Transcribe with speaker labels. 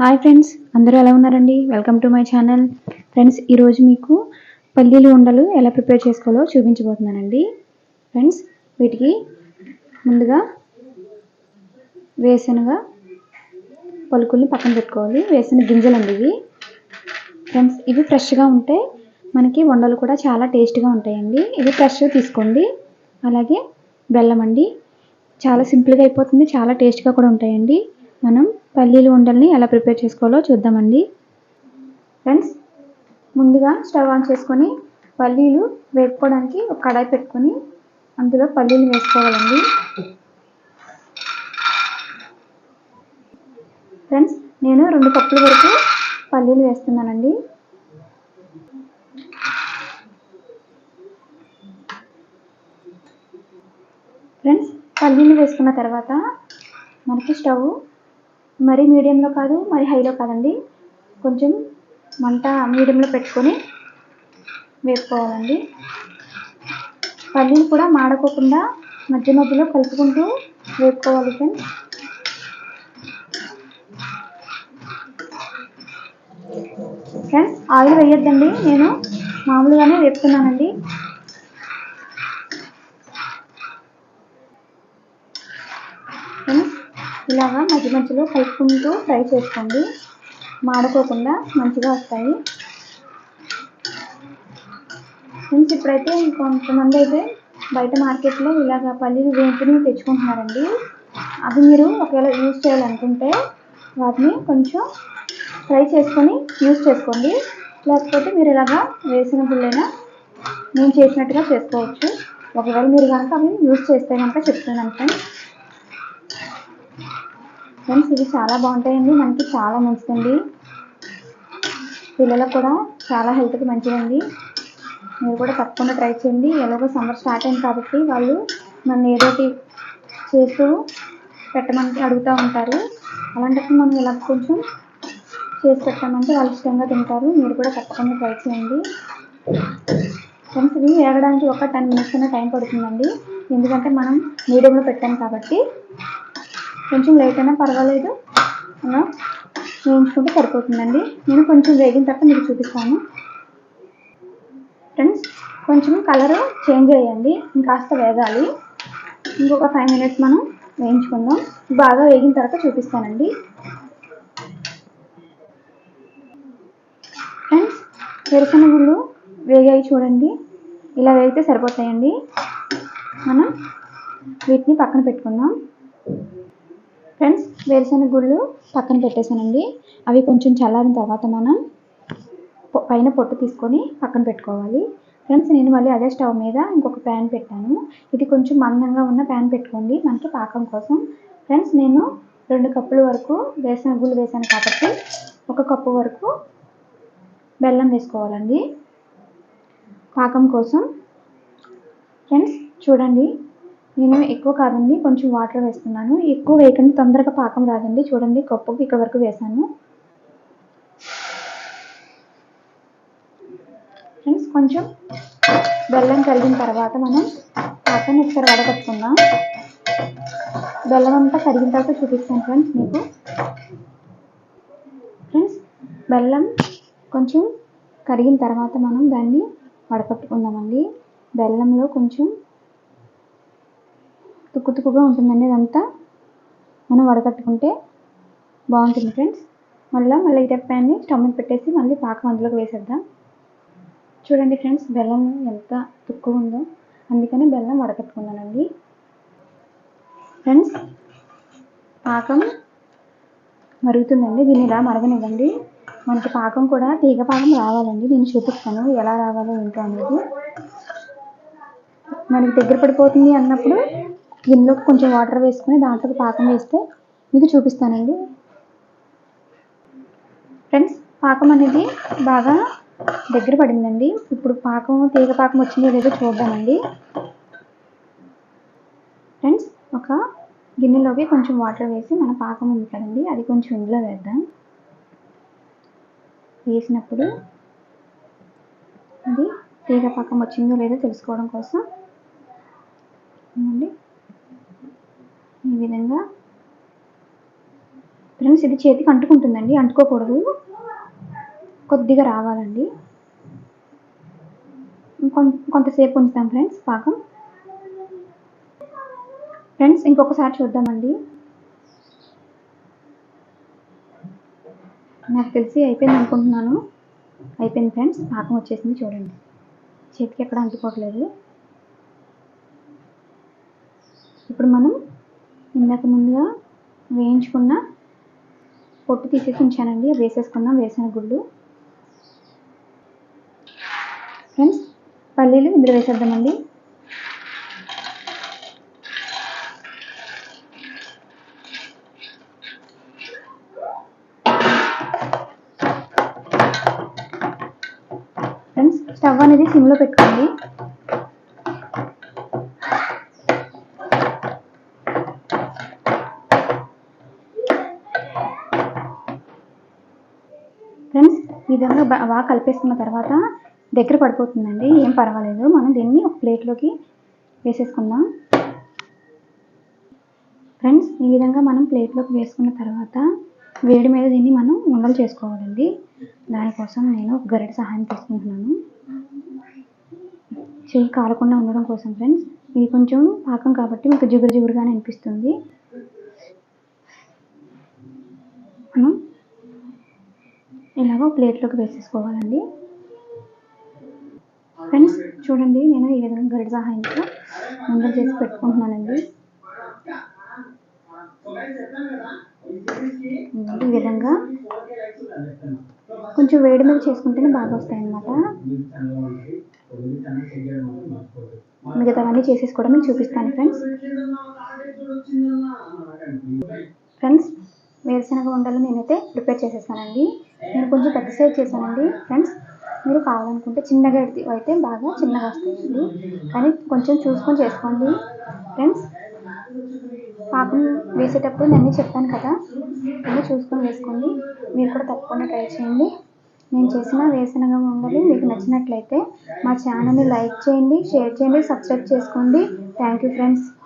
Speaker 1: Hi friends అందరూ ఎలా ఉన్నారండి? Welcome to my channel friends ఈరోజు మీకు పల్లీలు ఉండలు ఎలా ప్రిపేర్ చేసుకోవాలో చూపించబోతున్నానండి. ఫ్రెండ్స్ వీటికి ముందుగా వేసనగా పలుకుల్ని పక్కన పెట్టుకోవాలి. వేసిన గింజలండి ఇవి. ఫ్రెండ్స్ ఇవి ఫ్రెష్గా ఉంటే మనకి వండలు కూడా చాలా టేస్ట్గా ఉంటాయండి. ఇవి ఫ్రెష్గా తీసుకోండి. అలాగే బెల్లం అండి. చాలా సింపుల్గా అయిపోతుంది. చాలా టేస్ట్గా కూడా ఉంటాయండి. మనం పల్లీలు ఉండల్ని ఎలా ప్రిపేర్ చేసుకోవాలో చూద్దామండి. ఫ్రెండ్స్ ముందుగా స్టవ్ ఆన్ చేసుకొని పల్లీలు వేపుకోవడానికి ఒక కడాయి పెట్టుకొని అందులో పల్లీలు వేసుకోవాలండి. ఫ్రెండ్స్ నేను రెండు కప్పుల వరకు పల్లీలు వేస్తున్నానండి. ఫ్రెండ్స్ పల్లీలు వేసుకున్న తర్వాత మనకి స్టవ్ మరీ మీడియంలో కాదు మరి హైలో కాదండి. కొంచెం మంట మీడియంలో పెట్టుకొని వేపుకోవాలండి పల్లీలు కూడా మాడకోకుండా మధ్య మధ్యలో కలుపుకుంటూ వేపుకోవాలి ఫ్రెండ్స్. Friends oil వేయొద్దండి. నేను మామూలుగానే వేపుతున్నానండి. ఫ్రెండ్స్ ఇలాగా మధ్య మధ్యలో కలుపుకుంటూ ఫ్రై చేసుకోండి. మాడుకోకుండా మంచిగా వస్తాయి. ఫ్రెండ్స్ ఇప్పుడైతే కొంతమంది అయితే బయట మార్కెట్లో ఇలాగ పల్లీలు వేపుని తెచ్చుకుంటున్నారండి. అవి మీరు ఒకవేళ యూజ్ చేయాలనుకుంటే వాటిని కొంచెం ఫ్రై చేసుకొని యూజ్ చేసుకోండి. లేకపోతే మీరు ఇలాగా వేసిన బుల్లైనా నేను చేసినట్టుగా చేసుకోవచ్చు. ఒకవేళ మీరు కనుక అవి యూజ్ చేస్తే కనుక చెప్తున్నాను ఫ్రెండ్స్. ఫ్రెండ్స్ ఇవి చాలా బాగుంటాయండి. మనకి చాలా మంచిదండి. పిల్లలకు కూడా చాలా హెల్త్కి మంచిదండి. మీరు కూడా తప్పకుండా ట్రై చేయండి. ఎలాగో సమ్మర్ స్టార్ట్ అయింది కాబట్టి వాళ్ళు నన్ను ఏదోటి చేస్తూ పెట్టమని అడుగుతూ ఉంటారు. అలాంటప్పుడు మనం ఇలా కొంచెం చేసి పెట్టామంటే వాళ్ళు ఇష్టంగా తింటారు. మీరు కూడా తప్పకుండా ట్రై చేయండి. ఫ్రెండ్స్ ఇవి వేగడానికి ఒక టెన్ మినిట్స్ అయినా టైం పడుతుందండి. ఎందుకంటే మనం మీడియంలో పెట్టాం కాబట్టి కొంచెం లేట్ అయినా పర్వాలేదు. అలా వేయించుకుంటే సరిపోతుందండి. నేను కొంచెం వేగిన తర్వాత మీకు చూపిస్తాను. ఫ్రెండ్స్ కొంచెం కలర్ చేంజ్ అయ్యండి ఇంకాస్త వేగాలి. ఇంకొక ఫైవ్ మినిట్స్ మనం వేయించుకుందాం. బాగా వేగిన తర్వాత చూపిస్తానండి. ఫ్రెండ్స్ వేరుశనగుళ్ళు వేగాయి చూడండి. ఇలా వేగితే సరిపోతాయండి. మనం వీటిని పక్కన పెట్టుకుందాం. ఫ్రెండ్స్ వేరుశనగ గుళ్ళు పక్కన పెట్టేశానండి. అవి కొంచెం చల్లారిన తర్వాత మనం పైన పొట్టు తీసుకొని పక్కన పెట్టుకోవాలి. ఫ్రెండ్స్ నేను మళ్ళీ అదే స్టవ్ మీద ఇంకొక ప్యాన్ పెట్టాను. ఇది కొంచెం మందంగా ఉన్న ప్యాన్ పెట్టుకోండి మనకి పాకం కోసం. ఫ్రెండ్స్ నేను రెండు కప్పుల వరకు వేసిన గుళ్ళు వేసాను కాబట్టి ఒక కప్పు వరకు బెల్లం వేసుకోవాలండి. పాకం కోసం. ఫ్రెండ్స్ చూడండి. నేను ఎక్కువ కాదండి కొంచెం వాటర్ వేస్తున్నాను. ఎక్కువ వేయకండి తొందరగా పాకం రాదండి. చూడండి కప్పుకి ఇక్కడ వరకు వేసాను ఫ్రెండ్స్ కొంచెం బెల్లం కరిగిన తర్వాత మనం పాకాన్ని ఒకసారి వడగట్టుకుందాం. బెల్లం అంతా కరిగిన తర్వాత చూపిస్తాను ఫ్రెండ్స్ మీకు. ఫ్రెండ్స్ బెల్లం కొంచెం కరిగిన తర్వాత మనం దాన్ని వడకట్టుకుందామండి. బెల్లంలో కొంచెం తుక్కు తుక్కుగా ఉంటుందండి ఇదంతా. మనం వడకట్టుకుంటే బాగుంటుంది ఫ్రెండ్స్. మళ్ళీ మళ్ళీ ఇదే ప్యాన్ని స్టవ్ మీద పెట్టేసి మళ్ళీ పాకం అందులోకి వేసేద్దాం. చూడండి ఫ్రెండ్స్ బెల్లం ఎంత తుక్కు ఉందో. అందుకని బెల్లం వడకట్టుకున్నానండి. ఫ్రెండ్స్ పాకం మరుగుతుందండి. దీన్ని ఇలా మరగనివ్వండి. మనకి పాకం కూడా తీగ పాకం రావాలండి. నేను చూపిస్తాను ఎలా రావాలో ఏంటో అనేది. మనకి దగ్గర పడిపోతుంది అన్నప్పుడు గిన్నెలోకి కొంచెం వాటర్ వేసుకొని దాంట్లోకి పాకం వేస్తే మీకు చూపిస్తానండి. ఫ్రెండ్స్ పాకం అనేది బాగా దగ్గర పడిందండి. ఇప్పుడు పాకం తీగ పాకం వచ్చిందో లేదో చూద్దామండి. ఫ్రెండ్స్ ఒక గిన్నెలోకి కొంచెం వాటర్ వేసి మన పాకం ఉంది కదండి అది కొంచెం ఇందులో వేద్దాం. వేసినప్పుడు అది తీగ పాకం వచ్చిందో లేదో తెలుసుకోవడం కోసం. ఈ విధంగా. ఫ్రెండ్స్ ఇది చేతికి అంటుకుంటుందండి. అంటుకోకూడదు. కొద్దిగా రావాలండి. కొంతసేపు ఉంచుతాం ఫ్రెండ్స్ పాకం. ఫ్రెండ్స్ ఇంకొకసారి చూద్దామండి. నాకు తెలిసి అయిపోయింది అనుకుంటున్నాను. అయిపోయింది ఫ్రెండ్స్ పాకం వచ్చేసింది చూడండి. చేతికి ఎక్కడ అంటుకోవట్లేదు. ఇప్పుడు మనం ఇందాక ముందుగా వేయించుకున్న పొట్టు తీసేసి ఉంచానండి అవి వేసేసుకుందాం. వేసిన గుళ్ళు. ఫ్రెండ్స్ పల్లీలు ఇందులో వేసేద్దామండి. ఫ్రెండ్స్ స్టవ్ అనేది సిమ్లో పెట్టుకోండి ఫ్రెండ్స్ ఈ విధంగా బాగా కలిపేసుకున్న తర్వాత దగ్గర పడిపోతుందండి. ఏం పర్వాలేదు. మనం దీన్ని ఒక ప్లేట్లోకి వేసేసుకుందాం. ఫ్రెండ్స్ ఈ విధంగా మనం ప్లేట్లోకి వేసుకున్న తర్వాత వేడి మీద దీన్ని మనం ఉండలు చేసుకోవాలండి. దానికోసం నేను ఒక గరిటె సహాయం తీసుకుంటున్నాను. చెయ్యి కాలకుండా ఉండడం కోసం ఫ్రెండ్స్ ఇది కొంచెం పాకం కాబట్టి మీకు జిగురు జిగురుగానే అనిపిస్తుంది. మనం ఇలాగ ప్లేట్లోకి వేసేసుకోవాలండి. ఫ్రెండ్స్ చూడండి నేను ఈ విధంగా గరిట సహాయంతో ఉండలు చేసి పెట్టుకుంటున్నానండి. ఈ విధంగా కొంచెం వేడి మీద చేసుకుంటేనే బాగా వస్తాయి అన్నమాట మిగతావన్నీ చేసేసి కూడా మీకు చూపిస్తాను ఫ్రెండ్స్. ఫ్రెండ్స్ వేరుశనగ ఉండలు నేనైతే ప్రిపేర్ చేసేసానండి. నేను కొంచెం పెద్ద సైజ్ చేశానండి. ఫ్రెండ్స్ మీరు కావాలనుకుంటే చిన్నగా అయితే- అయితే బాగా చిన్నగా వస్తాయండి. కానీ కొంచెం చూసుకొని చేసుకోండి. ఫ్రెండ్స్ పాకం వేసేటప్పుడు నేను చెప్పాను కదా అన్నీ చూసుకొని వేసుకోండి. మీరు కూడా తప్పకుండా ట్రై చేయండి. నేను చేసిన వేసనగా ఉండలు. మీకు నచ్చినట్లయితే మా ఛానల్ని లైక్ చేయండి షేర్ చేయండి సబ్స్క్రైబ్ చేసుకోండి. Thank you friends